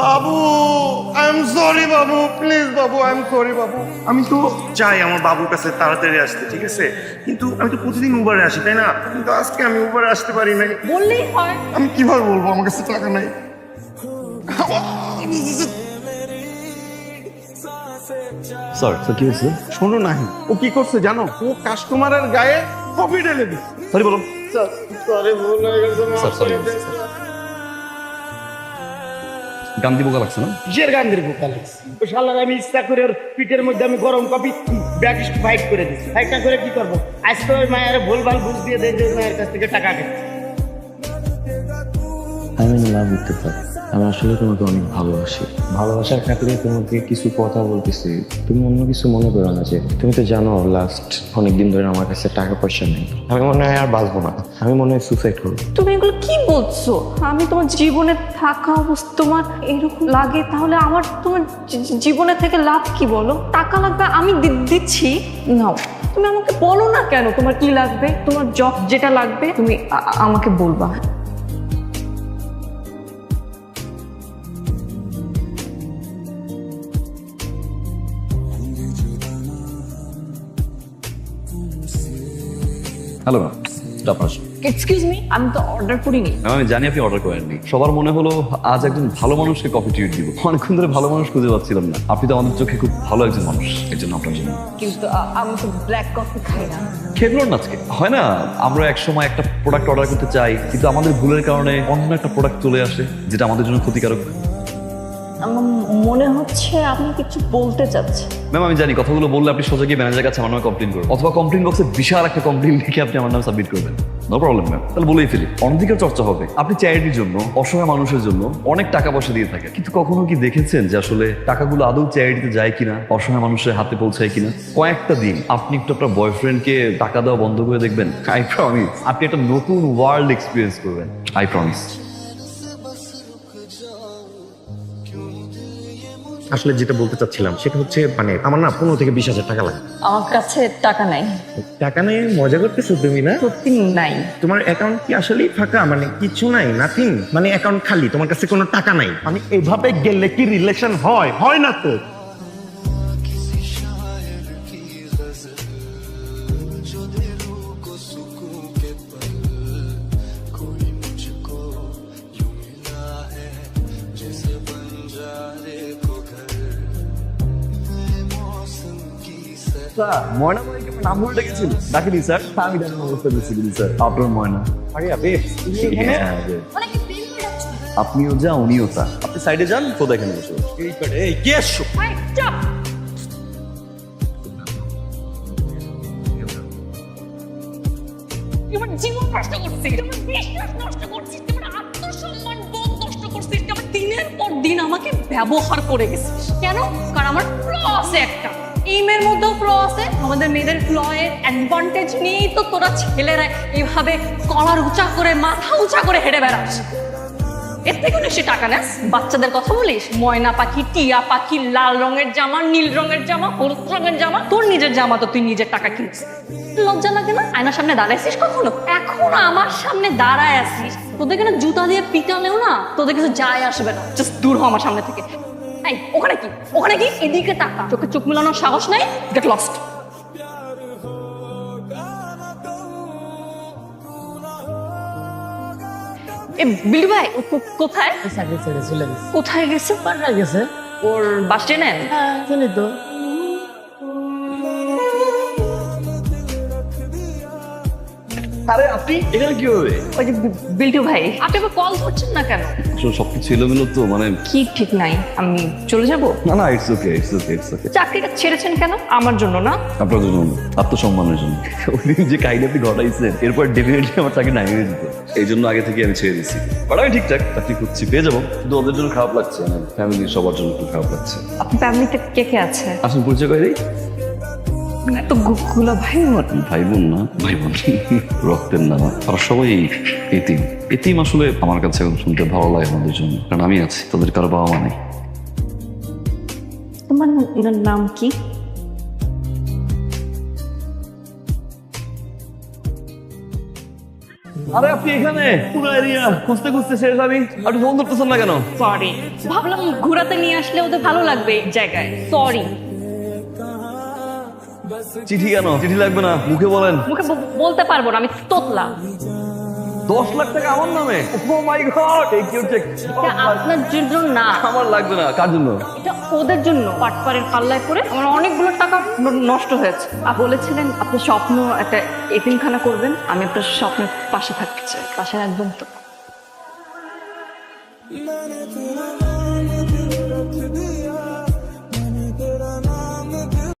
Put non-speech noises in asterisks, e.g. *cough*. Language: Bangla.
বাবু আই এম সরি বাবু প্লিজ বাবু আই এম সরি বাবু। আমি তো চাই আমার বাবুর কাছে তাড়াতাড়ি আসতে ঠিক আছে? কিন্তু আমি তো প্রতিদিন উবারে আসি তাই না? কিন্তু আজকে আমি উবারে আসতে পারি নাই। বললেই হয়। আমি কীভাবে বলব আমার কাছে টাকা নাই? স্যার স্যার কি হয়েছে? শোনো না ও কি করছে জানো? ও কাস্টমারের গায়ে কফি ঢেলে দিচ্ছে। সরি বলুন। সরি ভুল হয়ে গেছে। স্যার সরি গান দিব লাগছে না? কিসের গান্ধীর বোকালে ও শালার আমি ইচ্ছা করে ওর পিঠের মধ্যে আমি গরম কপি ব্যাগ ফাইট করে দিচ্ছি ফাইটটা করে কি করব? আজকে ওই মায়ের ভুল ভালো বুঝ দিয়ে দেয় যে মায়ের কাছ থেকে টাকা কেটে। আমি লাভ করতে পারি আমি আসলে তোমাকে অনেক ভালোবাসি। ভালোবাসার খাতিরে তোমাকে কিছু কথা বলতেছি। তুমি অন্য কিছু মনে করো না যে তুমি তো জানো লাস্ট অনেকদিন ধরে আমার কাছে টাকা পয়সা নেই। আমি মনে হয় আর বাঁচবো না। আমি মনে হয় সুসাইড করব। তুমি এগুলো কি বলছো? আমি তোমার জীবনে থাকা অবস্থা তোমার এরকম লাগে তাহলে আমার তোমার জীবনে থেকে লাভ কি বলো? টাকা লাগবে আমি দিচ্ছি। নাও তুমি আমাকে বলো না কেন তোমার কি লাগবে? তোমার জব যেটা লাগবে তুমি আমাকে বলবা। হ্যালো ম্যাম আপনার এক্সকিউজ মি আমি তো অর্ডার করিনি। আমি জানি আপনি অর্ডার করেননি। সবার মনে হলো আজ একজন ভালো মানুষকে কফি দিব। অনেকক্ষণ ধরে ভালো মানুষ খুঁজে পাচ্ছিলাম না। আপনি তো আমাদের চোখে খুব ভালো একজন মানুষ। এর জন্য আপনার জন্য। কিন্তু আমি তো ব্ল্যাক কফি খাই না। খেয়ে আজকে। হয় না আমরা এক সময় একটা প্রোডাক্ট অর্ডার করতে চাই কিন্তু আমাদের ভুলের কারণে অন্য একটা প্রোডাক্ট চলে আসে যেটা আমাদের জন্য ক্ষতিকারক। আমার মনে হচ্ছে আপনি কিছু বলতে চাচ্ছেন। ম্যাম আমি জানি কথাগুলো বললে আপনি সোজা গিয়ে ম্যানেজার কাছে আমার নামে কমপ্লেন করবেন। অথবা কমপ্লেন বক্সে বিশাল একটা কমপ্লেন লিখে আপনি আমার নামে সাবমিট করবেন। নো প্রবলেম ম্যাম তাহলে বলেই ফেলি অনধিকার চর্চা হবে। আপনি চ্যারিটির জন্য অসহায় মানুষের জন্য অনেক টাকা পয়সা দিয়ে থাকেন। কিন্তু কখনো কি দেখেছেন যে আসলে টাকাগুলো আদৌ চ্যারিটিতে যায় কিনা? অসহায় মানুষের হাতে পৌঁছায় কিনা? কয়েকটা দিন আপনি একটু আপনার বয়ফ্রেন্ডকে টাকা দেওয়া বন্ধ করে দেখবেন? আই প্রমিস আপনি একটা নতুন ওয়ার্ল্ড এক্সপিরিয়েন্স করবেন আই প্রমিস আসলে যেটা বলতে চাচ্ছিলাম সেটা হচ্ছে মানে আমার না পনেরো থেকে বিশ হাজার টাকা লাগে। আমার কাছে টাকা নাই। টাকা নেই মজা করতেছো তুমি না? সত্যি নাই। তোমার অ্যাকাউন্ট কি আসলেই ফাঁকা? মানে কিছু নাই নাথিং মানে অ্যাকাউন্ট খালি তোমার কাছে কোনো টাকা নাই। আমি এভাবে গেলে কি রিলেশন হয়? হয় না তো। ময়না নাম ডেকেছিল ডাকিনি স্যার। আমি অবস্থা স্যার। আপনার ময়না। হ্যাঁ, যে। আপনিও যা উনিও তা। আপনি সাইডে যান তো দেখেন বসে এই করে এই কে এসছো? তোমার জীবন নষ্ট করছিস তোমার বিশ্বাস নষ্ট করছিস তোমার আত্মসম্মান বোধ নষ্ট করছিস তোমার দিনের পর দিন আমাকে ব্যবহার করে গেছিস। কেন? কারণ আমার একটা। এই মেয়ের মধ্যেও ফ্ল আছে। আমাদের মেয়েদের ফ্ল এর অ্যাডভান্টেজ নিয়েই তো তোরা ছেলেরা এইভাবে কলার উঁচা করে, মাথা উঁচা করে হেঁটে বেড়াস এর থেকে বেশি টাকা নেস বাচ্চাদের কথা বলিস? ময়না পাখি, টিয়া পাখি, লাল রঙের জামা, নীল রঙের জামা, হলুদ রঙের জামা। তোর নিজের জামা তো তুই নিজের টাকা কিনিস। লজ্জা লাগে না? আয়নার সামনে দাঁড়াইছিস কখনো? এখন আমার সামনে দাঁড়ায় আসিস তোদের কেন জুতা দিয়ে পিটালেও না? তোদের কিছু যায় আসবে না। জাস্ট দূর হ আমার সামনে থেকে। এই ওখানে কি? ওখানে কি? এদিকে টাকা চোখে চোখ মিলানোর সাহস নাই? গেট লস্ট এ বিলু ভাই ও কোথায়? কোথায় গেছে? পাল্টা গেছে। ওর বাস ট্রেনে? হ্যাঁ তো। আরে আপনি? এখানে কি হবে? ওই যে বিল্টু ভাই আপনি আবার কল ধরছেন না কেন? সবকিছু এলোমেলো তো মানে কি ঠিক নাই আমি চলে যাব? না না it's okay it's okay it's okay চাকরিটা ছেড়েছেন কেন? আমার জন্য না? আপনার জন্য আত্মসম্মানের জন্য। ওই যে কাহিনী আপনি ঘটাইছেন এরপর ডেফিনেটলি আমার চাকরি নাই হয়ে যেত। এই জন্য আগে থেকে আমি ছেড়ে দিচ্ছি বাট আমি ঠিকঠাক চাকরি খুঁজছি পেয়ে যাব। কিন্তু ওদের জন্য খারাপ লাগছে ফ্যামিলি সবার জন্য একটু খারাপ লাগছে। আপনার ফ্যামিলিতে কে কে আছে? আসুন পরিচয় করে দিই এত গু- ভাই বোন ভাই বোন না? ভাই বোন *laughs* রক্তের না তারা সবাই এতিম। এতিম আসলে আমার কাছে এখন শুনতে ভালো লাগে আমাদের জন্য কারণ আমি আছি তাদের কারও বাবা মা নেই। তোমার নাম কি? আরে আপনি এখানে? পুরো এরিয়া খুঁজতে খুঁজতে শেষ আমি আপনি ফোন ধরতেছেন না কেন? সরি ভাবলাম ঘোরাতে নিয়ে আসলে ওদের ভালো লাগবে এই জায়গায়। সরি চিঠি কেন? চিঠি লাগবে না? মুখে বলেন। মুখে বলতে পারব না আমি তোতলা। দশ লাখ টাকা আমার নামে? ও মাই গড এই কি হচ্ছে আপনার জন্য না। আমার লাগবে না। কার জন্য? এটা ওদের জন্য। পাটপাড়ের পাল্লায় করে আমার অনেকগুলো টাকা নষ্ট হয়েছে। আর বলেছিলেন আপনি স্বপ্ন একটা এতিমখানা করবেন আমি আপনার স্বপ্নের পাশে থাকতে চাই। পাশে একদম তো